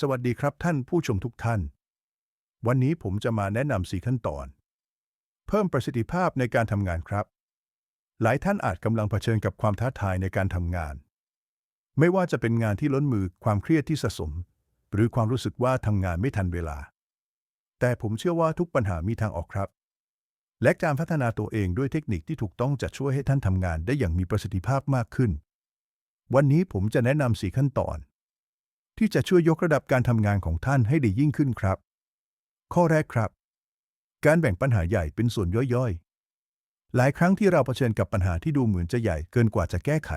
สวัสดีครับท่านผู้ชมทุกท่าน วันนี้ผมจะมาแนะนำสี่ขั้นตอน เพิ่มประสิทธิภาพในการทำงานครับ หลายท่านอาจกำลังเผชิญกับความท้าทายในการทำงาน ไม่ว่าจะเป็นงานที่ล้นมือความเครียดที่สะสม หรือความรู้สึกว่าทำงานไม่ทันเวลา แต่ผมเชื่อว่าทุกปัญหามีทางออกครับ และการพัฒนาตัวเองด้วยเทคนิคที่ถูกต้องจะช่วยให้ท่านทำงานได้อย่างมีประสิทธิภาพมากขึ้น วันนี้ผมจะแนะนำสี่ขั้นตอน ที่จะช่วยยกระดับการทำงานของท่านให้ดียิ่งขึ้นครับ ข้อแรกครับ การแบ่งปัญหาใหญ่เป็นส่วนย่อยๆ หลายครั้งที่เราเผชิญกับปัญหาที่ดูเหมือนจะใหญ่เกินกว่าจะแก้ไข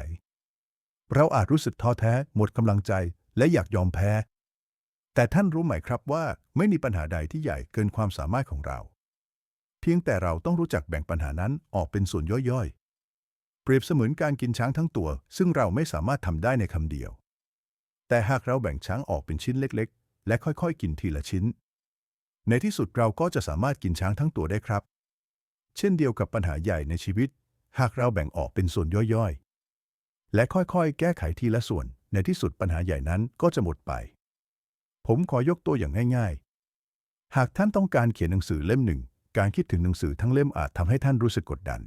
เราอาจรู้สึกท้อแท้ หมดกำลังใจ และอยากยอมแพ้ แต่ท่านรู้ไหมครับว่าไม่มีปัญหาใดที่ใหญ่เกินความสามารถของเรา เพียงแต่เราต้องรู้จักแบ่งปัญหานั้นออกเป็นส่วนย่อยๆ เปรียบเสมือนการกินช้างทั้งตัว ซึ่งเราไม่สามารถทำได้ในคำเดียว แต่หากเราแบ่งช้างออกเป็นชิ้นเล็กๆ และค่อยๆ กินทีละชิ้น ในที่สุดเราก็จะสามารถกินช้างทั้งตัวได้ครับ เช่นเดียวกับปัญหาใหญ่ในชีวิต หากเราแบ่งออกเป็นส่วนย่อยๆ และค่อยๆ แก้ไขทีละส่วน ในที่สุดปัญหาใหญ่นั้นก็จะหมดไป ผมขอยกตัวอย่างง่ายๆ หากท่านต้องการเขียนหนังสือเล่มหนึ่ง การคิดถึงหนังสือทั้งเล่มอาจทำให้ท่านรู้สึกกดดัน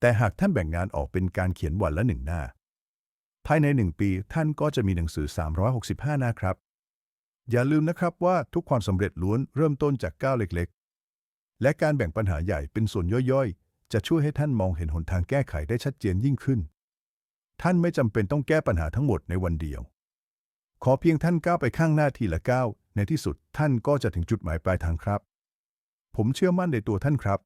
แต่หากท่านแบ่งงานออกเป็นการเขียนวันละหนึ่งหน้า ภายในหนึ่งปี ท่านก็จะมีหนังสือ 365 หน้าครับ อย่าลืมนะครับว่าทุกความสำเร็จล้วนเริ่มต้นจากก้าวเล็กๆ และการแบ่งปัญหาใหญ่เป็นส่วนย่อยๆ จะช่วยให้ท่านมองเห็นหนทางแก้ไขได้ชัดเจนยิ่งขึ้น ท่านไม่จำเป็นต้องแก้ปัญหาทั้งหมดในวันเดียว ขอเพียงท่านก้าวไปข้างหน้าทีละก้าวในที่สุดท่านก็จะถึงจุดหมายปลายทางครับ ผมเชื่อมั่นในตัวท่านครับ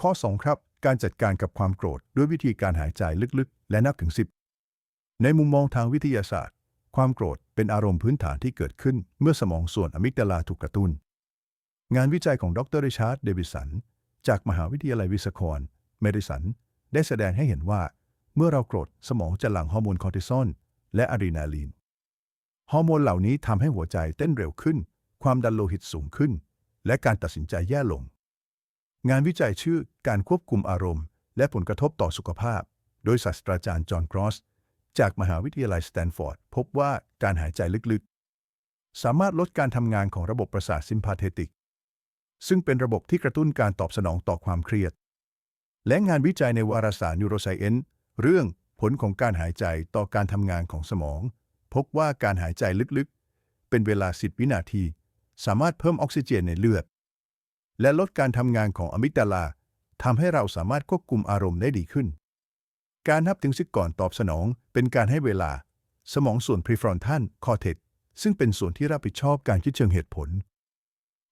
ข้อ 2 ครับ การจัดการกับความโกรธด้วยวิธีการหายใจลึกๆ และนับถึง 10 ในมุมมองทางวิทยาศาสตร์ ความโกรธเป็นอารมณ์พื้นฐานที่เกิดขึ้นเมื่อสมองส่วนอะมิกดาลาถูกกระตุ้น งานวิจัยของดรริชาร์ดเดวิสัน จากมหาวิทยาลัยวิสคอนเมดิสัน ได้แสดงให้เห็นว่า เมื่อเราโกรธสมองจะหลั่งฮอร์โมนคอร์ติซอลและอะดรีนาลีน ฮอร์โมนเหล่านี้ทำให้หัวใจเต้นเร็วขึ้น ความดันโลหิตสูงขึ้น และการตัดสินใจแย่ลง งานวิจัยชื่อการควบคุมอารมณ์ และผลกระทบต่อสุขภาพ โดยศาสตราจารย์จอห์นกรอส จากมหาวิทยาลัยสแตนฟอร์ดพบว่าการหายใจลึกๆ สามารถลดการทำงานของระบบประสาทซิมพาเทติก ซึ่งเป็นระบบที่กระตุ้นการตอบสนองต่อความเครียด และงานวิจัยในวารสาร Neuroscience เรื่องผลของการหายใจต่อการทำงานของสมอง พบว่าการหายใจลึกๆ เป็นเวลา 10 วินาที สามารถเพิ่มออกซิเจนในเลือด และลดการทำงานของอะมิกดาลาทำให้เราสามารถควบคุมอารมณ์ได้ดีขึ้น การนับถึงสิบก่อนตอบสนอง เป็นการให้เวลา สมองส่วนพรีฟรอนทัลคอร์เทกซึ่งเป็นส่วนที่รับผิดชอบการคิดเชิงเหตุผล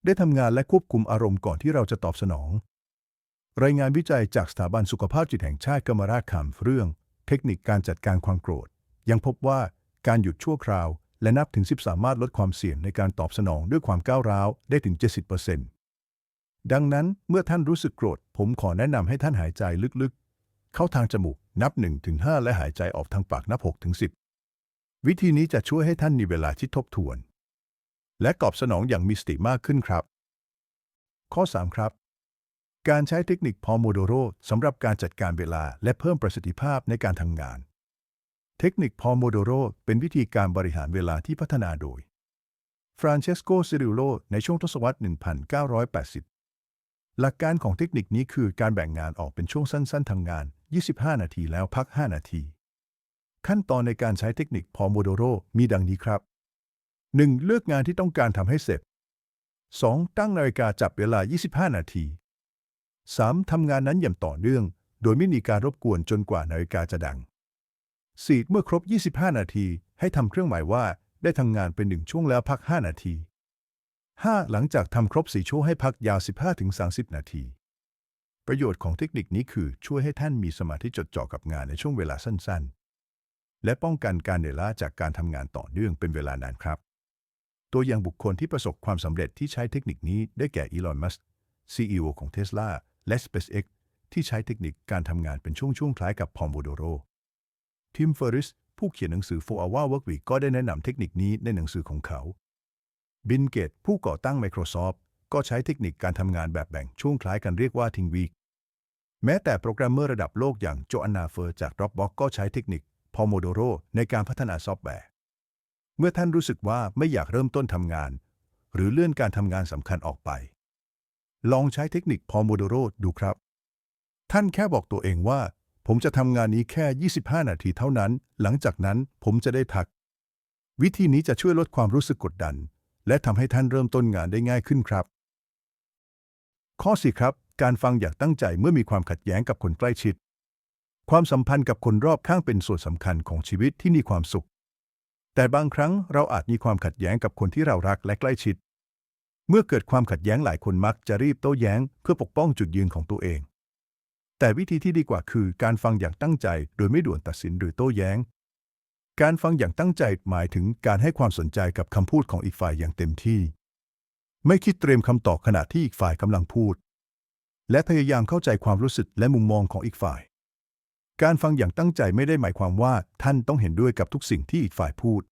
ได้ทำงานและควบคุมอารมณ์ก่อนที่เราจะตอบสนอง รายงานวิจัยจากสถาบันสุขภาพจิตแห่งชาติกรรมราชคำเรื่อง เทคนิคการจัดการความโกรธ ยังพบว่าการหยุดชั่วคราว และนับถึง 10 สามารถลดความเสี่ยงในการตอบสนองด้วยความก้าวร้าวได้ถึง 70%ดังนั้นเมื่อท่านรู้สึกโกรธ ผมขอแนะนำให้ท่านหายใจลึกๆ เข้าทางจมูกนับ 1-5 และหายใจออกทางปากนับ 6-10 วิธีนี้จะช่วยให้ท่านมีเวลาคิดทบทวน และตอบสนองอย่างมีสติมากขึ้นครับ ข้อ 3 ครับ การใช้เทคนิคพอโมโดโรสำหรับการจัดการเวลาและเพิ่มประสิทธิภาพในการทำงาน เทคนิคพอโมโดโรเป็นวิธีการบริหารเวลาที่พัฒนาโดยฟรานเชสโกซิริโลในช่วงทศวรรษ 1980 หลักการของเทคนิคนี้คือการแบ่งงานออกเป็นช่วงสั้น ๆทำงาน 25 นาทีแล้วพัก 5 นาที ขั้นตอนในการใช้เทคนิคพอโมโดโรมีดังนี้ครับ 1. เลือกงานที่ต้องการทำให้เสร็จ 2. ตั้งนาฬิกาจับเวลา 25 นาที 3. ทำงานนั้นอย่างต่อเนื่อง โดยไม่มีการรบกวนจนกว่านาฬิกาจะดัง 4. เมื่อครบ 25 นาที ให้ทำเครื่องหมายว่าได้ทำงานเป็นหนึ่งช่วงแล้วพัก 5 นาที 5. หลังจากทำครบ 4ช่วงให้พักยาว 15-30 นาที ประโยชน์ของเทคนิคนี้คือช่วยให้ท่านมีสมาธิจดจ่อกับงานในช่วงเวลาสั้นๆ และป้องกันการเหนื่อยล้าจากการทำงานต่อเนื่องเป็นเวลานานครับ ตัวอย่างบุคคลที่ประสบความสำเร็จที่ใช้เทคนิคนี้ได้แก่อีลอน มัสก์ CEO ของ Tesla และ SpaceX ที่ใช้เทคนิคการทำงานเป็นช่วงๆคล้ายกับพอมโบโดโรทิมเฟอริสผู้เขียนหนังสือ 4 Hour Work Week ก็ได้แนะนำเทคนิคนี้ในหนังสือของเขา บินเกตผู้ก่อตั้ง Microsoft ก็ใช้เทคนิคการทำงานแบบแบ่งช่วงคล้ายกันเรียกว่าทิงวีค แม้แต่โปรแกรมเมอร์ระดับโลกอย่างโจอันนาเฟอร์จาก Dropbox ก็ใช้เทคนิคพอโมโดโรในการพัฒนาซอฟต์แวร์ เมื่อท่านรู้สึกว่าไม่อยากเริ่มต้นทำงาน หรือเลื่อนการทำงานสำคัญออกไป ลองใช้เทคนิคพอโมโดโรดูครับ ท่านแค่บอกตัวเองว่า ผมจะทำงานนี้แค่ 25 นาทีเท่านั้น หลังจากนั้นผมจะได้พัก วิธีนี้จะช่วยลดความรู้สึกกดดัน และทำให้ท่านเริ่มต้นงานได้ง่ายขึ้นครับ ข้อ4ครับ การฟังอย่างตั้งใจเมื่อมีความขัดแย้งกับคนใกล้ชิด ความสัมพันธ์กับคนรอบข้างเป็นส่วนสำคัญของชีวิตที่มีความสุข แต่บางครั้งเราอาจมีความขัดแย้งกับคนที่เรารักและใกล้ชิด เมื่อเกิดความขัดแย้งหลายคนมักจะรีบโต้แย้ง เพื่อปกป้องจุดยืนของตัวเอง แต่วิธีที่ดีกว่าคือการฟังอย่างตั้งใจ โดยไม่ด่วนตัดสินหรือโต้แย้ง การฟังอย่างตั้งใจหมายถึงการให้ความสนใจกับคำพูดของอีกฝ่ายอย่างเต็มที่ ไม่คิดเตรียมคำตอบขณะที่อีกฝ่ายกำลังพูด และพยายามเข้าใจความรู้สึกและมุมมองของอีกฝ่าย การฟังอย่างตั้งใจไม่ได้หมายความว่าท่านต้องเห็นด้วยกับทุกสิ่งที่อีกฝ่ายพูด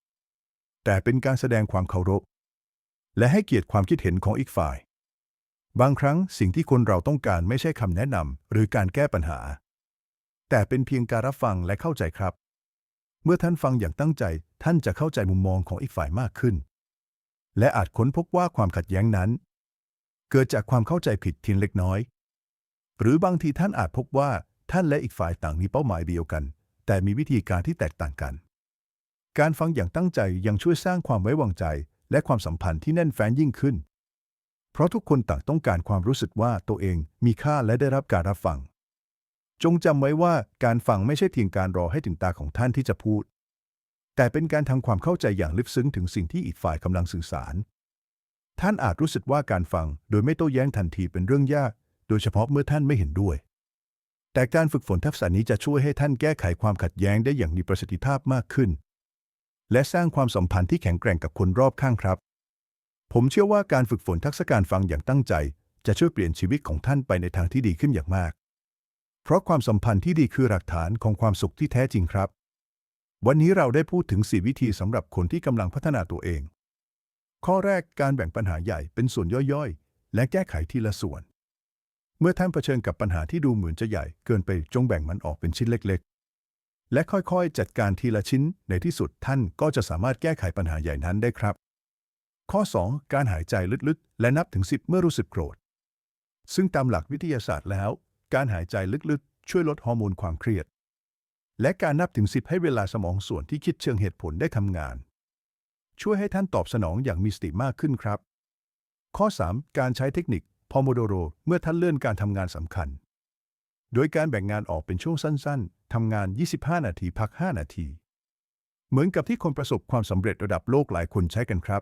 แต่เป็นการแสดงความเคารพ และให้เกียรติความคิดเห็นของอีกฝ่าย บางครั้งสิ่งที่คนเราต้องการไม่ใช่คำแนะนำหรือการแก้ปัญหา แต่เป็นเพียงการรับฟังและเข้าใจครับ เมื่อท่านฟังอย่างตั้งใจ ท่านจะเข้าใจมุมมองของอีกฝ่ายมากขึ้น และอาจค้นพบว่าความขัดแย้งนั้น เกิดจากความเข้าใจผิดเพียงเล็กน้อย หรือบางทีท่านอาจพบว่าท่านและอีกฝ่ายต่างมีเป้าหมายเดียวกัน แต่มีวิธีการที่แตกต่างกัน การฟังอย่างตั้งใจยังช่วยสร้างความไว้วางใจ และความสัมพันธ์ที่แน่นแฟ้นยิ่งขึ้น เพราะทุกคนต่างต้องการความรู้สึกว่าตัวเองมีค่าและได้รับการรับฟัง จงจำไว้ว่าการฟังไม่ใช่เพียงการรอให้ถึงตาของท่านที่จะพูด แต่เป็นการทำความเข้าใจอย่างลึกซึ้งถึงสิ่งที่อีกฝ่ายกำลังสื่อสาร ท่านอาจรู้สึกว่าการฟังโดยไม่โต้แย้งทันทีเป็นเรื่องยาก โดยเฉพาะเมื่อท่านไม่เห็นด้วย แต่การฝึกฝนทักษะนี้จะช่วยให้ท่านแก้ไขความขัดแย้งได้อย่างมีประสิทธิภาพมากขึ้น และสร้างความสัมพันธ์ที่แข็งแกร่งกับคนรอบข้างครับ ผมเชื่อว่าการฝึกฝนทักษะการฟังอย่างตั้งใจ จะช่วยเปลี่ยนชีวิตของท่านไปในทางที่ดีขึ้นอย่างมาก เพราะความสัมพันธ์ที่ดีคือหลักฐานของความสุขที่แท้จริงครับ วันนี้เราได้พูดถึง 4 วิธีสำหรับคนที่กำลังพัฒนาตัวเอง ข้อแรกการแบ่งปัญหาใหญ่เป็นส่วนย่อยๆ และแก้ไขทีละส่วน เมื่อท่านเผชิญกับปัญหาที่ดูเหมือนจะใหญ่เกินไปจงแบ่งมันออกเป็นชิ้นเล็ก ๆ และค่อยๆ จัดการทีละชิ้นในที่สุดท่านก็จะสามารถแก้ไขปัญหาใหญ่นั้นได้ครับ ข้อ 2 การหายใจลึกๆ และนับถึง 10 เมื่อรู้สึกโกรธ ซึ่งตามหลักวิทยาศาสตร์แล้ว การหายใจลึกๆ ช่วยลดฮอร์โมนความเครียด และการนับถึง 10 ให้เวลาสมองส่วนที่คิดเชิงเหตุผลได้ทำงาน ช่วยให้ท่านตอบสนองอย่างมีสติมากขึ้นครับ ข้อ 3 การใช้เทคนิค พอโมโดโรเมื่อท่านเลื่อนการทำงานสำคัญ โดยการแบ่งงานออกเป็นช่วงสั้น ๆ ทำงาน 25 นาที พัก 5 นาที เหมือนกับที่คนประสบความสำเร็จระดับโลกหลายคนใช้กันครับ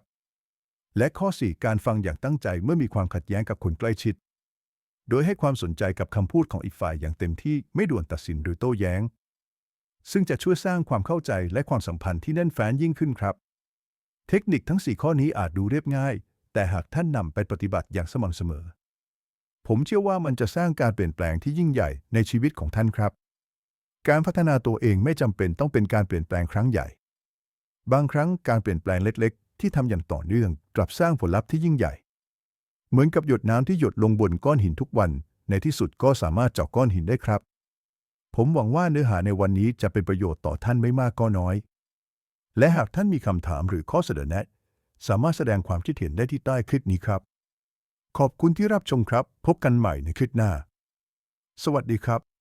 และข้อ 4 การฟังอย่างตั้งใจเมื่อมีความขัดแย้งกับคนใกล้ชิด โดยให้ความสนใจกับคำพูดของอีกฝ่ายอย่างเต็มที่ไม่ด่วนตัดสินหรือโต้แย้ง ซึ่งจะช่วยสร้างความเข้าใจและความสัมพันธ์ที่แน่นแฟ้นยิ่งขึ้นครับ เทคนิคทั้ง 4 ข้อนี้อาจดูเรียบง่าย แต่หากท่านนำไปปฏิบัติอย่างสม่ำเสมอ ผมเชื่อว่ามันจะสร้างการเปลี่ยนแปลงที่ยิ่งใหญ่ในชีวิตของท่านครับ การพัฒนาตัวเองไม่จำเป็นต้องเป็นการเปลี่ยนแปลงครั้งใหญ่ บางครั้งการเปลี่ยนแปลงเล็ก ๆ ที่ทำอย่างต่อเนื่องกลับสร้างผลลัพธ์ที่ยิ่งใหญ่ เหมือนกับหยดน้ำที่หยดลงบนก้อนหินทุกวัน ในที่สุดก็สามารถเจาะก้อนหินได้ครับ ผมหวังว่าเนื้อหาในวันนี้จะเป็นประโยชน์ต่อท่านไม่มากก็น้อย และหากท่านมีคำถามหรือข้อเสนอแนะ สามารถแสดงความคิดเห็นได้ที่ใต้คลิปนี้ครับ ขอบคุณที่รับชมครับ พบกันใหม่ในคลิปหน้า สวัสดีครับ